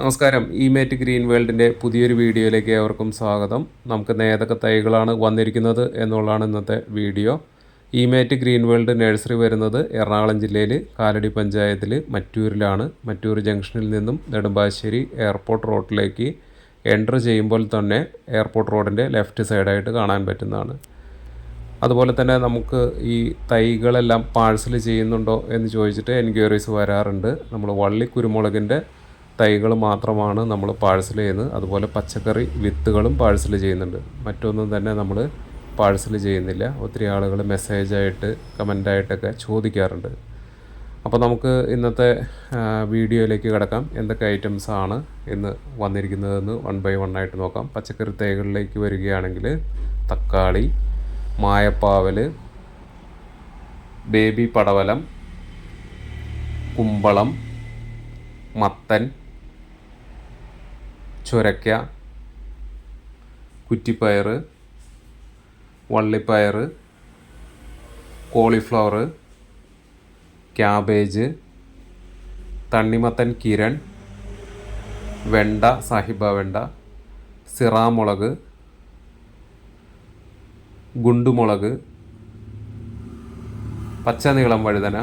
നമസ്കാരം. ഇമേറ്റ് ഗ്രീൻ വേൾഡിന്റെ പുതിയൊരു വീഡിയോയിലേക്ക് ഏവർക്കും സ്വാഗതം. നമുക്ക് ഏതൊക്കെ തൈകളാണ് വന്നിരിക്കുന്നത് എന്നുള്ളതാണ് ഇന്നത്തെ വീഡിയോ. ഇമേറ്റ് ഗ്രീൻ വേൾഡ് നഴ്സറി വരുന്നത് എറണാകുളം ജില്ലയിൽ കാലടി പഞ്ചായത്തിൽ മറ്റൂരിലാണ്. മറ്റൂർ ജംഗ്ഷനിൽ നിന്നും നെടുമ്പാശ്ശേരി എയർപോർട്ട് റോഡിലേക്ക് എന്റർ ചെയ്യുമ്പോൾ തന്നെ എയർപോർട്ട് റോഡിന്റെ ലെഫ്റ്റ് സൈഡായിട്ട് കാണാൻ പറ്റുന്നതാണ്. അതുപോലെ തന്നെ നമുക്ക് ഈ തൈകളെല്ലാം പാഴ്സൽ ചെയ്യുന്നുണ്ടോ എന്ന് ചോദിച്ചിട്ട് എൻക്വയറീസ് വരാറുണ്ട്. നമ്മൾ വള്ളി കുരുമുളകിന്റെ തൈകൾ മാത്രമാണ് നമ്മൾ പാഴ്സൽ ചെയ്യുന്നത്. അതുപോലെ പച്ചക്കറി വിത്തുകളും പാഴ്സൽ ചെയ്യുന്നുണ്ട്. മറ്റൊന്നും തന്നെ നമ്മൾ പാഴ്സൽ ചെയ്യുന്നില്ല. ഒത്തിരി ആളുകൾ മെസ്സേജായിട്ട് കമന്റായിട്ടൊക്കെ ചോദിക്കാറുണ്ട്. അപ്പോൾ നമുക്ക് ഇന്നത്തെ വീഡിയോയിലേക്ക് കിടക്കാം. എന്തൊക്കെ ഐറ്റംസ് ആണ് ഇന്ന് വന്നിരിക്കുന്നതെന്ന് വൺ ബൈ വൺ ആയിട്ട് നോക്കാം. പച്ചക്കറി തൈകളിലേക്ക് വരികയാണെങ്കിൽ തക്കാളി മായപ്പാവൽ ബേബി പടവലം കുമ്പളം മത്തൻ ചുരക്ക കുറ്റിപ്പയർ വള്ളിപ്പയർ കോളിഫ്ലവർ ക്യാബേജ് തണ്ണിമത്തൻ കിരൺ വെണ്ട സാഹിബ വെണ്ട സിറാമുളക് ഗുണ്ടുമുളക് പച്ചനീളം വഴുതന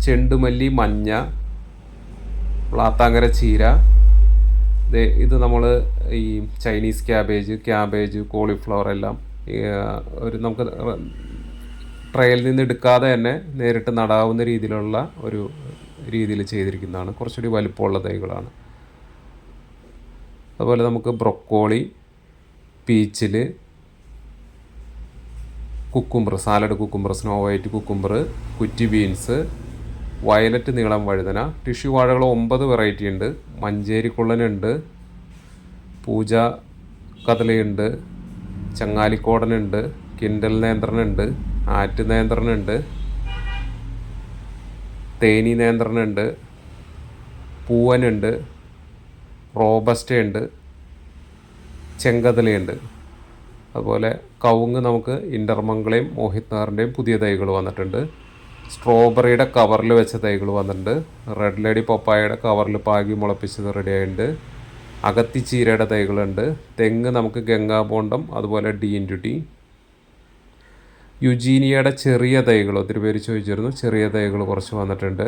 ചെണ്ടുമല്ലി മഞ്ഞ പ്ലാത്താങ്കര ചീര. ഇത് നമ്മൾ ഈ ചൈനീസ് ക്യാബേജ് ക്യാബേജ് കോളിഫ്ലവർ എല്ലാം ഒരു നമുക്ക് ട്രയലിൽ നിന്ന് എടുക്കാതെ തന്നെ നേരിട്ട് നടാവുന്ന രീതിയിലുള്ള ഒരു രീതിയിൽ ചെയ്തിരിക്കുന്നതാണ്. കുറച്ചുകൂടി വലുപ്പമുള്ള തൈകളാണ്. അതുപോലെ നമുക്ക് broccoli പീച്ചിൽ cucumber salad cucumber snow white cucumber കുറ്റി ബീൻസ് വയലറ്റ് നീളം വഴുതന. ടിഷ്യൂ വാഴകൾ ഒമ്പത് വെറൈറ്റി ഉണ്ട്. മഞ്ചേരിക്കുള്ളനുണ്ട് പൂജ കദളിയുണ്ട്. ചങ്ങാലിക്കോടനുണ്ട്. കിൻഡൽ നേന്ത്രനുണ്ട്. ആറ്റ് നേന്ത്രനുണ്ട്. തേനി നേന്ത്രനുണ്ട്. പൂവനുണ്ട്. റോബസ്റ്റയുണ്ട്. ചെങ്കതലയുണ്ട് അതുപോലെ കവുങ്ങ് നമുക്ക് ഇന്റർമംഗളയും മോഹിത് നാറിന്റെയും പുതിയ തൈകൾ വന്നിട്ടുണ്ട്. സ്ട്രോബെറിയുടെ കവറിൽ വെച്ച തൈകൾ വന്നിട്ടുണ്ട്. റെഡ് ലേഡി പപ്പായയുടെ കവറിൽ പാകി മുളപ്പിച്ചത് റെഡി ആയിട്ടുണ്ട്. അകത്തിച്ചീരയുടെ തൈകളുണ്ട്. തെങ്ങ് നമുക്ക് ഗംഗാബോണ്ടം അതുപോലെ ഡി ഇന്റു ടി യുജീനിയയുടെ ചെറിയ തൈകൾ ഒത്തിരി പേര് ചോദിച്ചിരുന്നു ചെറിയ തൈകൾ കുറച്ച് വന്നിട്ടുണ്ട്.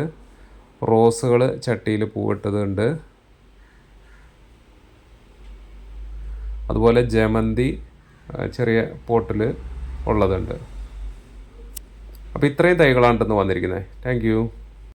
റോസുകൾ ചട്ടിയിൽ പൂവിട്ടതുണ്ട്. അതുപോലെ ജമന്തി ചെറിയ പോട്ടിൽ ഉള്ളതുണ്ട്. അപ്പോൾ ഇത്രയും തൈകളാണ് വന്നിരിക്കുന്നത്. താങ്ക്